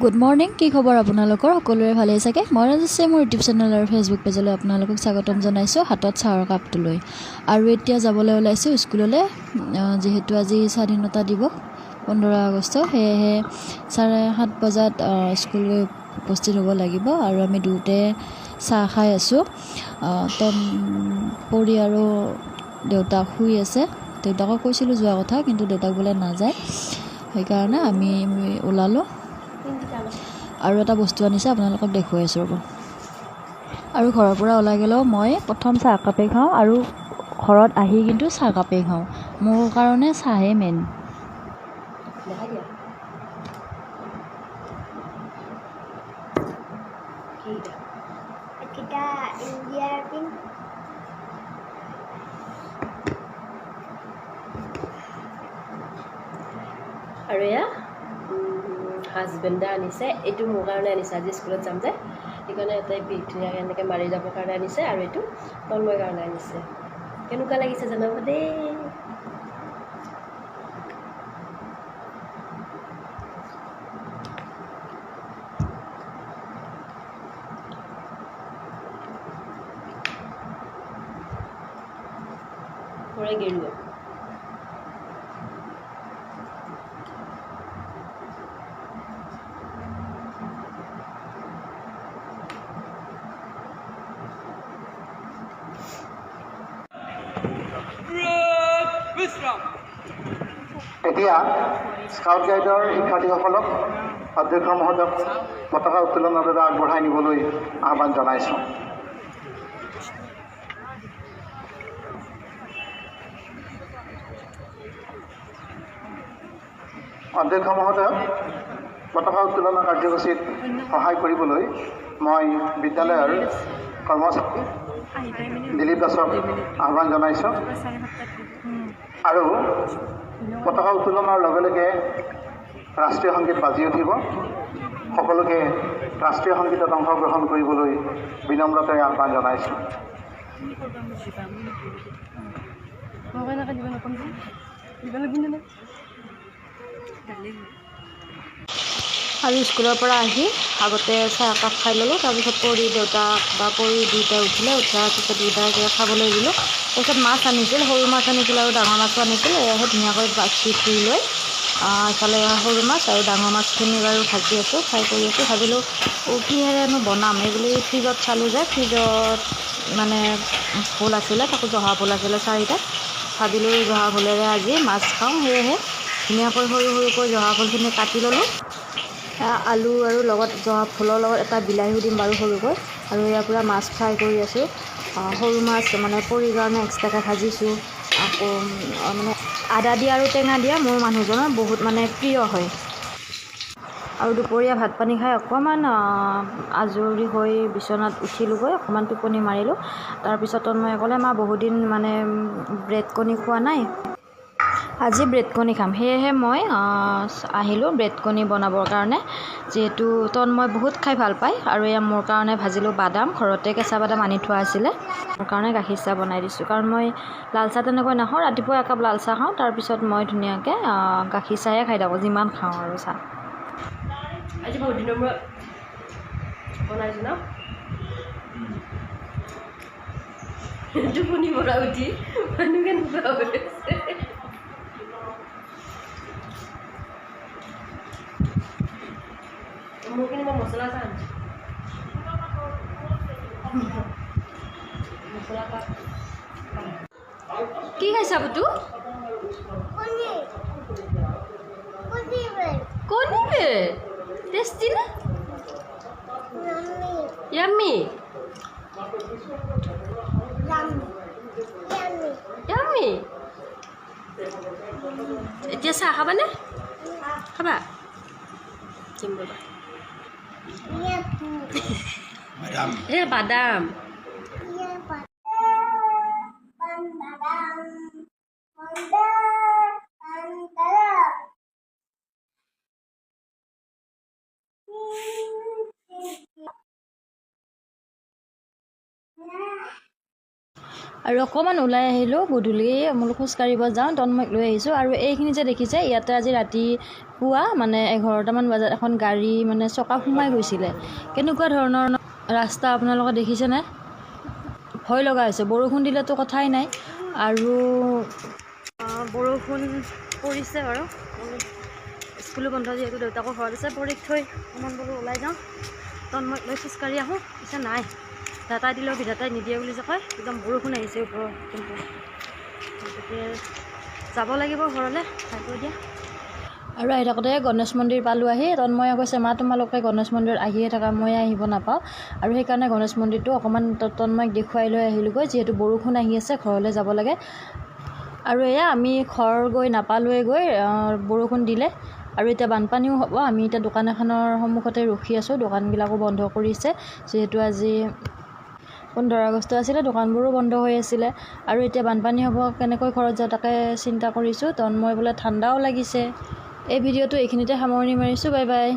Good morning কি খবৰ আপোনালোকৰ? সকলোৰে ভালেই চাগে? মই ৰাজশ্ৰী মোৰ ইউটিউব চেনেল আৰু ফেচবুক পেজলৈ আপোনালোকক স্বাগতম জনাইছোঁ হাতত চাহৰ কাপটো লৈ আৰু এতিয়া যাবলৈ ওলাইছোঁ স্কুললৈ যিহেতু আজি স্বাধীনতা দিৱস পোন্ধৰ আগষ্ট সেয়েহে চাৰে সাত বজাত স্কুল গৈ উপস্থিত হ'ব লাগিব আৰু আমি দুয়োতে চাহ খাই আছোঁ। তন পৰি আৰু দেউতাক শুই আছে। দেউতাকক কৈছিলোঁ যোৱা কথা কিন্তু দেউতাক বোলে নাযায়। সেইকাৰণে আমি ওলালোঁ। আৰু এটা বস্তু আনিছে আপোনালোকক দেখুৱাই আছোঁ ৰ'ব। আৰু ঘৰৰ পৰা ওলাই গ'লেও মই প্ৰথম চাহ একাপেই খাওঁ আৰু ঘৰত আহি কিন্তু চাহ একাপেই খাওঁ। মোৰ কাৰণে চাহেই মেইন এইকেইটা ইণ্ডিয়াৰ পিন আৰু এয়া হাজবেণ্ডে আনিছে এইটো মোৰ কাৰণে আনিছে আজি স্কুলত যাম যে। সেইকাৰণে এটাই পিক ধুনীয়াকৈ এনেকৈ মাৰি যাবৰ কাৰণে আনিছে আৰু এইটো তন্ময়ৰ কাৰণে আনিছে। কেনেকুৱা লাগিছে জনাব দেই? পৰে গেৰুৱা। এতিয়া স্কাউট গাইডৰ শিক্ষাৰ্থীসকলক অধ্যক্ষ মহোদয়ক পতাকা উত্তোলনৰ বাবে আগবঢ়াই নিবলৈ আহ্বান জনাইছোঁ। অধ্যক্ষ মহোদয়ক পতাকা উত্তোলনৰ কাৰ্যসূচীত সহায় কৰিবলৈ মই বিদ্যালয়ৰ কৰ্মচাৰী দিলীপ দাসক আহ্বান জনাইছোঁ। আৰু পতাকা উত্তোলনৰ লগে লগে ৰাষ্ট্ৰীয় সংগীত বাজি উঠিব। সকলোকে ৰাষ্ট্ৰীয় সংগীতত অংশগ্ৰহণ কৰিবলৈ বিনম্ৰতাৰে আহ্বান জনাইছোঁ। আৰু স্কুলৰ পৰা আহি আগতে চাহ একাপ খাই ল'লোঁ। তাৰপিছত পৰি দেউতাক বা পৰি দুয়োটাই উঠিলে উঠাৰ পিছত দুয়োটাই খাবলৈ দিলোঁ। তাৰপিছত মাছ আনিছিল সৰু মাছ আনিছিল আৰু ডাঙৰ মাছো আনিছিল। এয়াহে ধুনীয়াকৈ বাছি ধুই লৈ ইফালে সৰু মাছ আৰু ডাঙৰ মাছখিনি বাৰু ভাজি আছোঁ ফ্ৰাই কৰি আছোঁ। ভাবিলোঁ অ, কিহেৰেনো বনাম? এইবুলি ফ্ৰিজত চালোঁ যে ফ্ৰিজত মানে ভোল আছিলে তাকো জহা ভোল আছিলে চাৰিটা। ভাবিলোঁ জহা ভোলেৰে আজি মাছ খাওঁ সেয়েহে ধুনীয়াকৈ সৰু সৰুকৈ জহা ভোলখিনি কাটি ল'লোঁ। আলু আৰু লগত জহা ফুলৰ লগত এটা বিলাহীও দিম বাৰু সৰুকৈ। আৰু ইয়াৰ পৰা মাছ ফ্ৰাই কৰি আছোঁ। সৰু মাছ মানে পৰিৰ কাৰণে এক্সট্ৰাকৈ ভাজিছোঁ। আকৌ মানে আদা দিয়া আৰু টেঙা দিয়া মোৰ মানুহজনৰ বহুত মানে প্ৰিয় হয়। আৰু দুপৰীয়া ভাত পানী খাই অকণমান আজৰি হৈ বিচনাত উঠিলোগৈ অকণমান টোপনি মাৰিলোঁ। তাৰপিছত তন্ময়ে ক'লে মা বহুদিন মানে ব্ৰেড কণী খোৱা নাই? আজি ব্ৰেড কণী খাম। সেয়েহে মই আহ, আহিলোঁ ব্ৰেড কণী বনাবৰ কাৰণে। যিহেতু তন্ময় বহুত খাই ভাল পায় আৰু এয়া মোৰ কাৰণে ভাজিলোঁ বাদাম ঘৰতে কেঁচা বাদাম আনি থোৱা আছিলে। মোৰ কাৰণে গাখীৰ চাহ বনাই দিছোঁ। কাৰণ মই লাল চাহ তেনেকৈ নাখাওঁ ৰাতিপুৱা একাপ লাল চাহ খাওঁ তাৰপিছত মই ধুনীয়াকৈ গাখীৰ চাহে খাই থাকোঁ যিমান খাওঁ আৰু চাহ। আজি বহুত দিনৰ মূৰত বনাইছোঁ ন? টোপনি পৰা উঠি মানুহ কেনেকুৱা হৈ আছে? মই মছলা চাহ আনিছোঁ কি খাইছা বুটু কণী। টেষ্টি নে? ইয়ামি য়াম্মি এতিয়া চাহ খাবানে? খাবা? চিম ৰ'বা। ইয়ামি এ বাদাম। আৰু অকণমান ওলাই আহিলোঁ গধূলি বোলো খোজকাঢ়িব যাওঁ তন্ময়ক লৈ আহিছোঁ আৰু এইখিনি যে দেখিছে ইয়াতে আজি ৰাতিপুৱা মানে এঘাৰটামান বজাত এখন গাড়ী মানে চকা সোমাই গৈছিলে। কেনেকুৱা ধৰণৰ ৰাস্তা আপোনালোকে দেখিছেনে? ভয় লগা হৈছে বৰষুণ দিলেতো কথাই নাই। আৰু বৰষুণ পৰিছে বাৰু। স্কুলো বন্ধ যিহেতু দেউতাকৰ ঘৰত আছে। পৰীক থৈ অকণমান বোলো ওলাই যাওঁ। তন্ময়ক লৈ খোজকাঢ়ি আহোঁ পিছে নাই। দাতাই দিলেও বিধাতাই নিদিয়ে বুলি যে কয় একদম বৰষুণ আহিছে ওপৰত গতিকে যাব লাগিব ঘৰলৈ ভালকৈ দিয়া। আৰু আহি থাকোঁতে গণেশ মন্দিৰ পালোঁ আহি। তন্ময়ে কৈছে মা তোমালোকে গণেশ মন্দিৰত আহিয়ে থাকা মই আহিব নাপাওঁ। আৰু সেইকাৰণে গণেশ মন্দিৰটো অকণমান তন্ময়ক দেখুৱাই লৈ আহিলোঁগৈ যিহেতু বৰষুণ আহি আছে ঘৰলৈ যাব লাগে। আৰু এয়া আমি ঘৰ গৈ নাপালোৱে গৈ বৰষুণ দিলে। আৰু এতিয়া বানপানীও হ'ব আমি এতিয়া দোকান এখনৰ সন্মুখতে ৰখি আছোঁ দোকানবিলাকো বন্ধ কৰিছে যিহেতু আজি পোন্ধৰ আগষ্ট আছিলে দোকানবোৰো বন্ধ হৈ আছিলে। আৰু এতিয়া বানপানী হ'ব কেনেকৈ ঘৰত যাওঁ তাকে চিন্তা কৰিছোঁ। তন্ময় বোলে ঠাণ্ডাও লাগিছে। এই ভিডিঅ'টো এইখিনিতে সামৰণি মাৰিছোঁ বাই বাই।